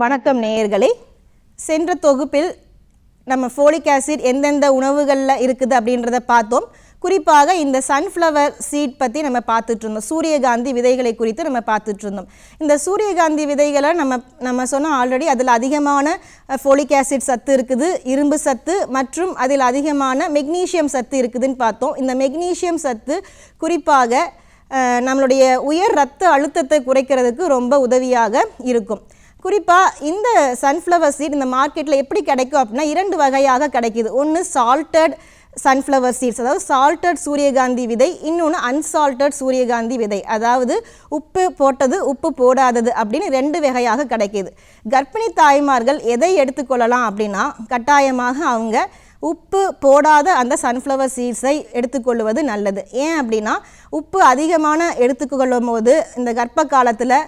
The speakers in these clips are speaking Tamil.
வணக்கம் நேயர்களே. சென்ற தொகுப்பில் நம்ம ஃபோலிக் ஆசிட் எந்தெந்த உணவுகளில் இருக்குது அப்படின்றத பார்த்தோம். குறிப்பாக இந்த சன்ஃப்ளவர் சீட் பற்றி நம்ம பார்த்துட்டு இருந்தோம். சூரியகாந்தி விதைகளை குறித்து நம்ம பார்த்துட்டு இருந்தோம். இந்த சூரியகாந்தி விதைகளை நம்ம நம்ம சொன்னால் ஆல்ரெடி அதில் அதிகமான ஃபோலிக் ஆசிட் சத்து இருக்குது இரும்பு சத்து மற்றும் அதில் அதிகமான மெக்னீஷியம் சத்து இருக்குதுன்னு பார்த்தோம். இந்த மெக்னீஷியம் சத்து குறிப்பாக நம்மளுடைய உயர் ரத்த அழுத்தத்தை குறைக்கிறதுக்கு ரொம்ப உதவியாக இருக்கும். குறிப்பாக இந்த சன்ஃப்ளவர் சீட் இந்த மார்க்கெட்டில் எப்படி கிடைக்கும் அப்படின்னா இரண்டு வகையாக கிடைக்கிது. ஒன்று சால்ட்டட் சன்ஃப்ளவர் சீட்ஸ் அதாவது சால்ட்டட் சூரியகாந்தி விதை இன்னொன்று அன்சால்ட்டட் சூரியகாந்தி விதை. அதாவது உப்பு போட்டது உப்பு போடாதது அப்படின்னு ரெண்டு வகையாக கிடைக்கிது. கர்ப்பிணி தாய்மார்கள் எதை எடுத்துக்கொள்ளலாம் அப்படின்னா கட்டாயமாக அவங்க உப்பு போடாத அந்த சன்ஃப்ளவர் சீட்ஸை எடுத்துக்கொள்வது நல்லது. ஏன் அப்படின்னா உப்பு அதிகமான எடுத்துக்கொள்ளும் போது இந்த கர்ப்ப காலத்தில்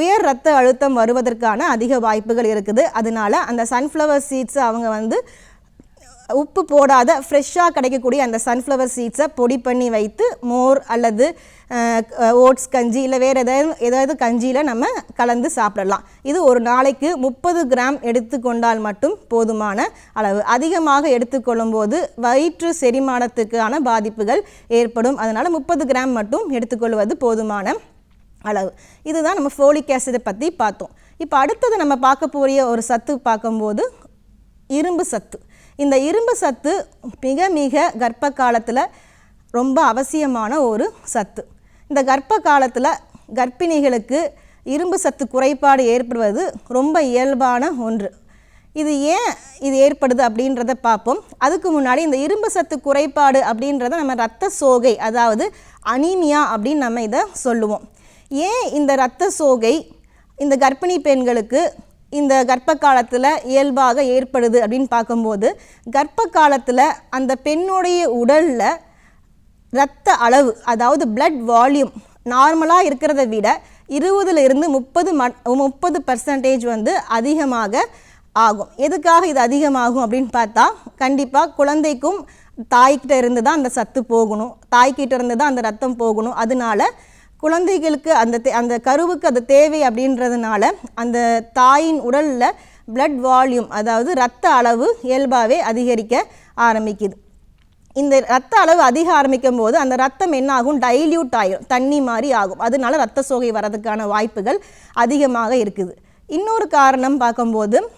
உயர் ரத்த அழுத்தம் வருவதற்கான அதிக வாய்ப்புகள் இருக்குது. அதனால அந்த சன்ஃப்ளவர் சீட்ஸை அவங்க வந்து உப்பு போடாத ஃப்ரெஷ்ஷாக கிடைக்கக்கூடிய அந்த சன்ஃப்ளவர் சீட்ஸை பொடி பண்ணி வைத்து மோர் அல்லது ஓட்ஸ் கஞ்சி இல்லை வேறு ஏதாவது ஏதாவது கஞ்சியில் நம்ம கலந்து சாப்பிடலாம். இது ஒரு நாளைக்கு முப்பது கிராம் எடுத்துக்கொண்டால் மட்டும் போதுமான அளவு. அதிகமாக எடுத்துக்கொள்ளும் போது வயிற்று செரிமானத்துக்கான பாதிப்புகள் ஏற்படும். அதனால் முப்பது கிராம் மட்டும் எடுத்துக்கொள்வது போதுமான அளவு. இதுதான் நம்ம ஃபோலிக் ஆசிடை பற்றி பார்த்தோம். இப்போ அடுத்தது நம்ம பார்க்க போகிற ஒரு சத்து பார்க்கும்போது இரும்பு சத்து. இந்த இரும்பு சத்து மிக மிக கர்ப்ப காலத்தில் ரொம்ப அவசியமான ஒரு சத்து. இந்த கர்ப்ப காலத்தில் கர்ப்பிணிகளுக்கு இரும்பு சத்து குறைபாடு ஏற்படுவது ரொம்ப இயல்பான ஒன்று. இது ஏன் இது ஏற்படுது அப்படின்றத பார்ப்போம். அதுக்கு முன்னாடி இந்த இரும்பு சத்து குறைபாடு அப்படின்றத நம்ம ரத்த சோகை அதாவது அனீமியா அப்படின்னு நம்ம இதை சொல்லுவோம். ஏன் இந்த இரத்த சோகை இந்த கர்ப்பிணி பெண்களுக்கு இந்த கர்ப்ப காலத்தில் இயல்பாக ஏற்படுது அப்படின்னு பார்க்கும்போது கர்ப்ப காலத்தில் அந்த பெண்ணுடைய உடலில் இரத்த அளவு அதாவது பிளட் வால்யூம் நார்மலாக இருக்கிறத விட இருபதுலேருந்து முப்பது மட் முப்பது பர்சன்டேஜ் வந்து அதிகமாக ஆகும். எதுக்காக இது அதிகமாகும் அப்படின்னு பார்த்தா கண்டிப்பாக குழந்தைக்கும் தாய்கிட்ட இருந்து தான் அந்த சத்து போகணும். தாய்கிட்ட இருந்து தான் அந்த ரத்தம் போகணும். அதனால குழந்தைகளுக்கு அந்த தே- அந்த கருவுக்கு அது தேவை அப்படின்றதுனால அந்த தாயின் உடலில் பிளட் வால்யூம் அதாவது இரத்த அளவு இயல்பாகவே அதிகரிக்க ஆரம்பிக்குது. இந்த ரத்த அளவு அதிக ஆரம்பிக்கும் போது அந்த ரத்தம் என்ன ஆகும்? டைல்யூட் ஆகிடும் தண்ணி மாதிரி ஆகும். அதனால ரத்த சோகை வரதுக்கான வாய்ப்புகள் அதிகமாக இருக்குது. இன்னொரு காரணம் பார்க்கும்போது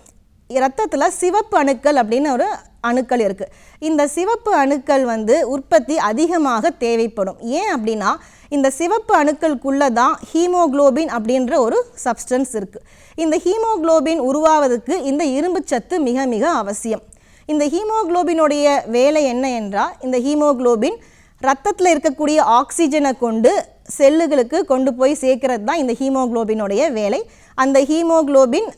ரத்தத்தில் சிவப்பு அணுக்கள் அப்படின்னு ஒரு அணுக்கள் இருக்குது இந்த சிவப்பு அணுக்கள் வந்து உற்பத்தி அதிகமாக தேவைப்படும். ஏன் அப்படின்னா இந்த சிவப்பு அணுக்களுக்குள்ளே தான் ஹீமோகுளோபின் அப்படின்ற ஒரு சப்ஸ்டன்ஸ் இருக்குது இந்த ஹீமோகுளோபின் உருவாவதுக்கு இந்த இரும்பு சத்து மிக மிக அவசியம். இந்த ஹீமோகுளோபினுடைய வேலை என்ன என்றால் இந்த ஹீமோகுளோபின் ரத்தத்தில் இருக்கக்கூடிய ஆக்சிஜனை கொண்டு செல்லுகளுக்கு கொண்டு போய் சேர்க்கறது தான் இந்த ஹீமோகுளோபினுடைய வேலை. அந்த ஹீமோகுளோபின்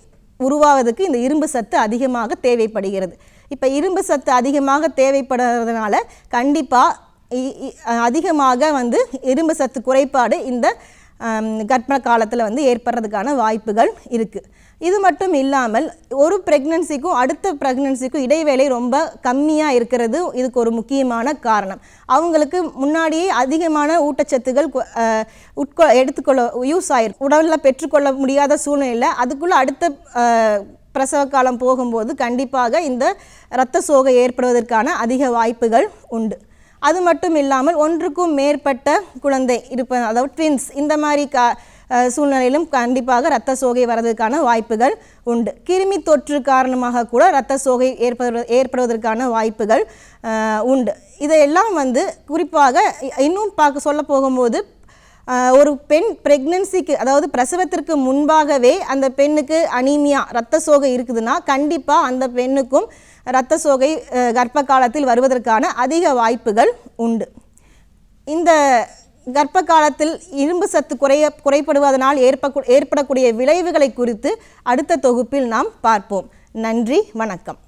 உருவாவதுக்கு இந்த இரும்பு சத்து அதிகமாக தேவைப்படுகிறது. இப்போ இரும்பு சத்து அதிகமாக தேவைப்படுறதுனால கண்டிப்பாக அதிகமாக வந்து இரும்பு சத்து குறைபாடு இந்த கர்ப்பண கர்ப்ப காலத்தில் வந்து ஏற்படுறதுக்கான வாய்ப்புகள் இருக்குது இது மட்டும் இல்லாமல் ஒரு ப்ரெக்னன்சிக்கும் அடுத்த ப்ரெக்னன்சிக்கும் இடைவேளை ரொம்ப கம்மியாக இருக்கிறது இதுக்கு ஒரு முக்கியமான காரணம். அவங்களுக்கு முன்னாடியே அதிகமான ஊட்டச்சத்துகள் உட்கொ எடுத்துக்கொள்ள யூஸ் ஆயிருக்கு உடலில் பெற்றுக்கொள்ள முடியாத சூழ்நிலையில் அதுக்குள்ளே அடுத்த பிரசவ காலம் போகும்போது கண்டிப்பாக இந்த இரத்த சோகை ஏற்படுவதற்கான அதிக வாய்ப்புகள் உண்டு. அது மட்டும் இல்லாமல் ஒன்றுக்கும் மேற்பட்ட குழந்தை இருப்ப அதாவது ட்வின்ஸ் இந்த மாதிரி கா சூழ்நிலையிலும் கண்டிப்பாக இரத்த சோகை வரதுக்கான வாய்ப்புகள் உண்டு. கிருமி தொற்று காரணமாக கூட இரத்த சோகை ஏற்படு ஏற்படுவதற்கான வாய்ப்புகள் உண்டு. இதையெல்லாம் வந்து குறிப்பாக இ- இன்னும் பார்க்க சொல்ல போகும்போது ஒரு பெண் ப்ரெக்னன்சிக்கு அதாவது பிரசவத்திற்கு முன்பாகவே அந்த பெண்ணுக்கு அனீமியா இரத்த சோகை இருக்குதுன்னா கண்டிப்பாக அந்த பெண்ணுக்கும் இரத்த சோகை கர்ப்ப காலத்தில் வருவதற்கான அதிக வாய்ப்புகள் உண்டு. இந்த கர்ப்ப காலத்தில் இரும்பு சத்து குறைய குறைபடுவதனால் ஏற்ப ஏற்படக்கூடிய விளைவுகளை குறித்து அடுத்த தொகுப்பில் நாம் பார்ப்போம். நன்றி வணக்கம்.